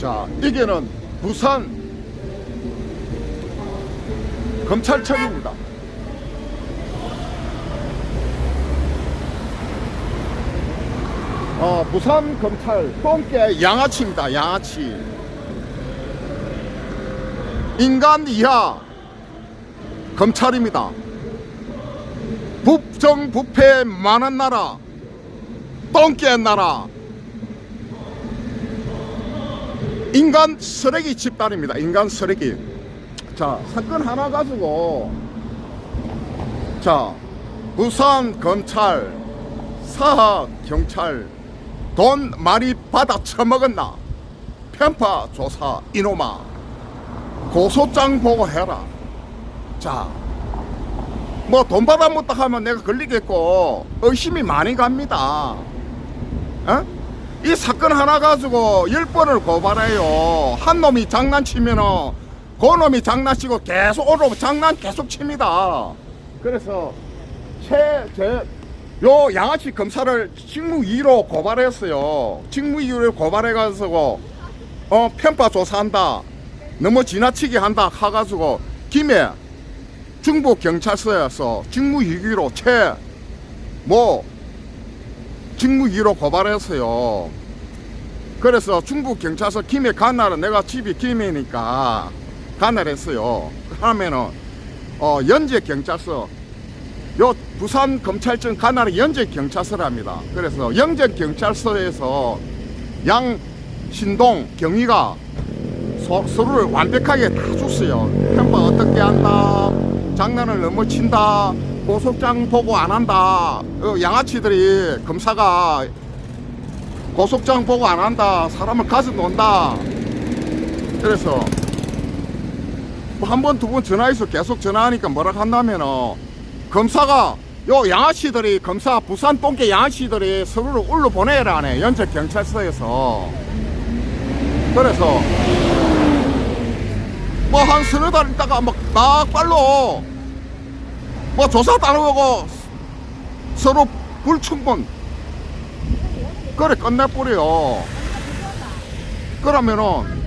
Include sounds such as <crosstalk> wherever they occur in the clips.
자, 이게는 부산 검찰청입니다. 어, 부산 검찰 똥개 양아치입니다. 양아치. 인간 이하 검찰입니다. 부정부패 많은 나라, 똥개 나라, 인간 쓰레기 집단입니다. 인간 쓰레기. 자, 사건 하나 가지고, 자, 부산 검찰, 사하 경찰, 돈 많이 받아 처먹었나? 편파 조사 이놈아. 고소장 보고 해라. 자, 뭐 돈 받아 못다 하면 내가 걸리겠고 의심이 많이 갑니다. 어? 이 사 건 하나 가지고 열 번을 고발해요. 한 놈이 장난치면은 그 놈이 장난치고 계속 오로 장난 계속 칩니다. 그래서 최제 요 양아치 검사를 직무이로 고발했어요. 직무이로 고발해가지고 어 편파 조사한다. 너무 지나치게 한다 하가지고 김해 중부 경찰서에서 직무유기로 채뭐 직무유기로 고발했어요. 그래서 중부 경찰서 김해 간 날은 내가 집이 김해니까 간날했어요. 하면은 어 연제 경찰서 요 부산 검찰청 간날은 연제 경찰서랍니다. 그래서 연제 경찰서에서 양 신동 경위가 서, 서로를 완벽하게 다 줬어요. 편파 어떻게 한다. 장난을 너무 친다. 고속장 보고 안 한다. 어, 양아치들이 검사가 고속장 보고 안 한다. 사람을 가져 논다. 그래서 뭐 한 번, 두 번 전화해서 계속 전화하니까 뭐라 한다면은 검사가 요 양아치들이 검사 부산 똥개 양아치들이 서로를 울로 보내라 하네. 연적 경찰서에서. 그래서 뭐 한 서너 달 있다가 막딱 빨로 뭐 조사 따르고 서로 불충분 그래 끝내버려 그러면은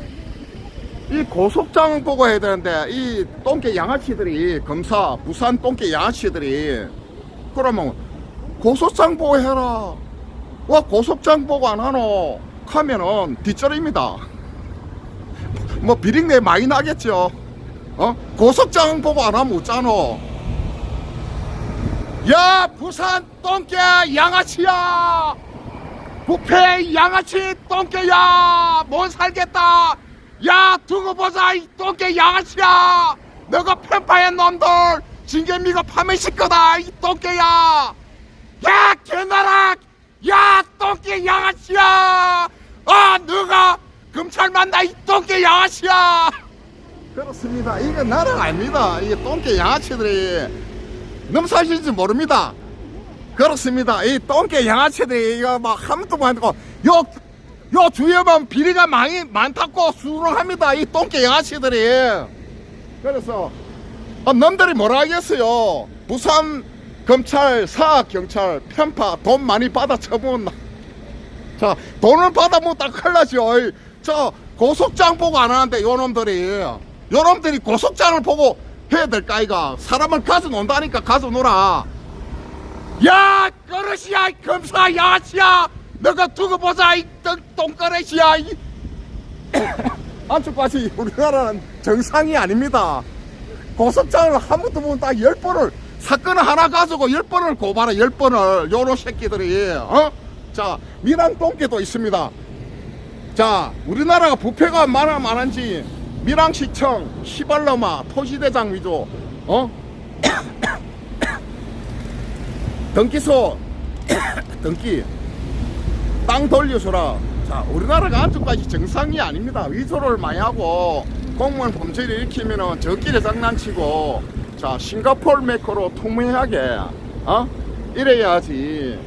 이 고속장 보고 해야 되는데 이 똥개 양아치들이 검사 부산 똥개 양아치들이 그러면 고속장 보고 해라 와 고속장 보고 안 하노 하면은 뒷절입니다 <laughs> 뭐 비린내 많이 나겠죠. 어? 고속장 보고 안 하면 웃잖아. 야 부산 똥개 양아치야. 부패 양아치 똥개야. 못 살겠다. 야 두고 보자 이 똥개 양아치야. 너가 편파한 놈들 징계미가 파면실 거다 이 똥개야. 야 개나락. 야 똥개 양아치야. 아 너가 검찰 만나 이 똥개 양아치야 그렇습니다 이게 나랑 아닙니다 이 똥개 양아치들이 넘사실지 모릅니다 그렇습니다 이 똥개 양아치들이 이거 막 한번도 많고 요, 요 주위에 보면 비리가 많이 많다고 수롱합니다 이 똥개 양아치들이 그래서 아, 놈들이 뭐라 하겠어요 부산 검찰 사학 경찰 편파 돈 많이 받아 처먹었나 자, 돈을 받아먹다 큰일 나죠. 어이, 저, 고속장 보고 안 하는데, 요놈들이. 요놈들이 고속장을 보고 해야 될까, 이가. 사람을 가져 논다니까, 가져 놀아. 야, 그릇이야, 이 검사, 야치야. 너가 두고 보자, 이 똥, 똥그릇이야, 이. <coughs> 안쪽까지 우리나라는 정상이 아닙니다. 고속장을 한 번도 보면 딱 열 번을, 사건을 하나 가지고 열 번을 고발해, 열 번을. 요런 새끼들이, 어? 자, 미랑 똥개도 있습니다. 자, 우리나라가 부패가 많아 많은지 밀양시청, 시발로마, 토지대장 위조, 어? 등기소, 등기, <coughs> 땅 돌려줘라. 자, 우리나라가 아직까지 정상이 아닙니다. 위조를 많이 하고 공무원 범죄를 일으키면은 저끼리 장난치고 자, 싱가폴 메커로 투명하게 어? 이래야지.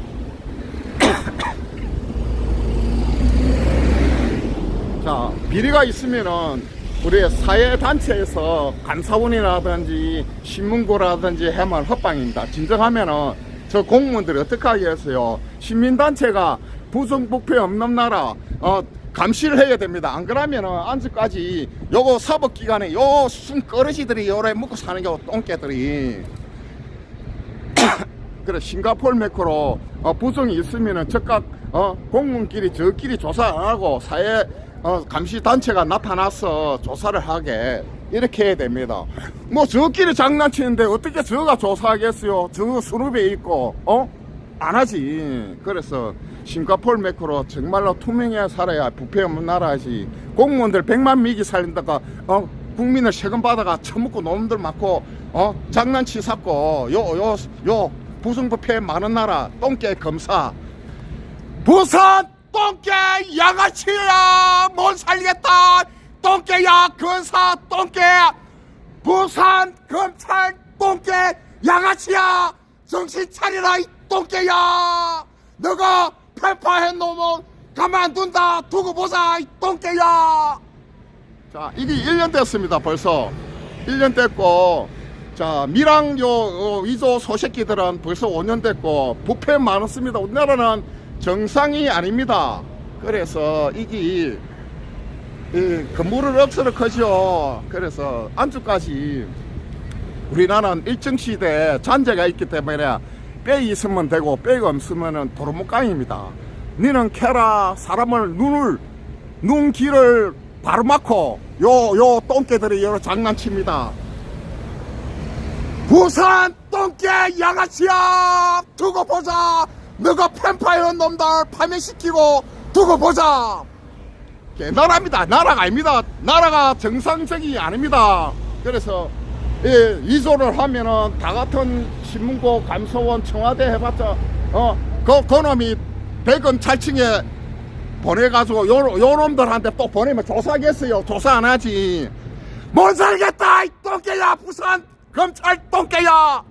<coughs> 자, 비리가 있으면은 우리 사회단체에서 감사원이라든지 신문고라든지 해만 협방입니다. 진정하면은 저 공무원들이 어떻게 하겠어요? 시민단체가 부정부패 없는 나라, 어, 감시를 해야 됩니다. 안 그러면은 안지까지 요거 사법기관에 요 순꺼러지들이 요래 먹고 사는 게 똥개들이 <coughs> 그래 싱가폴 매크로 어, 부정이 있으면은 즉각 어, 공무원끼리 저끼리 조사 안 하고 사회 어, 감시 단체가 나타나서 조사를 하게 이렇게 해야 됩니다. 뭐 저끼리 장난치는데 어떻게 저가 조사하겠어요? 저 수룹에 있고 어? 안 하지. 그래서 싱가폴 매크로 정말로 투명해 살아야 부패 없는 나라지. 공무원들 100만 미기 살린다가 어 국민을 세금 받아가 처먹고 놈들 맞고 어 장난치 샀고 요 요 요 부정부패 많은 나라 똥개 검사 부산 똥개 양아치야 못 살겠다 똥개야 검사 똥개 부산 검찰 똥개 양아치야 정신 차리라 이 똥개야. 너가 편파한 놈은 가만둔다 두고 보자 이 똥개야. 자 이게 1년 됐습니다 벌써. 1년 됐고 자 미랑 요 어, 위조 소새끼들은 벌써 5년 됐고 부패 많았습니다. 우리나라는 정상이 아닙니다. 그래서 이게 이 건물을 억수로 커지요 그래서 안주까지 우리나라는 일정 시대에 잔재가 있기 때문에 뼈이 있으면 되고 뼈가 없으면 도루묵강입니다. 니는 캐라 사람을 눈을 눈 길을 바로 막고 요 요 똥개들이 여러 장난칩니다. 부산 똥개 양아치야 두고 보자 너가 편파해온 놈들 파면시키고 두고 보자 게 나라입니다. 나라가 아닙니다. 나라가 정상적이 아닙니다. 그래서 예, 이소를 하면은 다 같은 신문고 감사원 청와대 해봤자 어그 그놈이 대검 찰층에 보내가지고 요, 요 놈들한테 또 보내면 조사하겠어요. 조사 안 하지. 못 살겠다 이 똥개야 부산 검찰 똥개야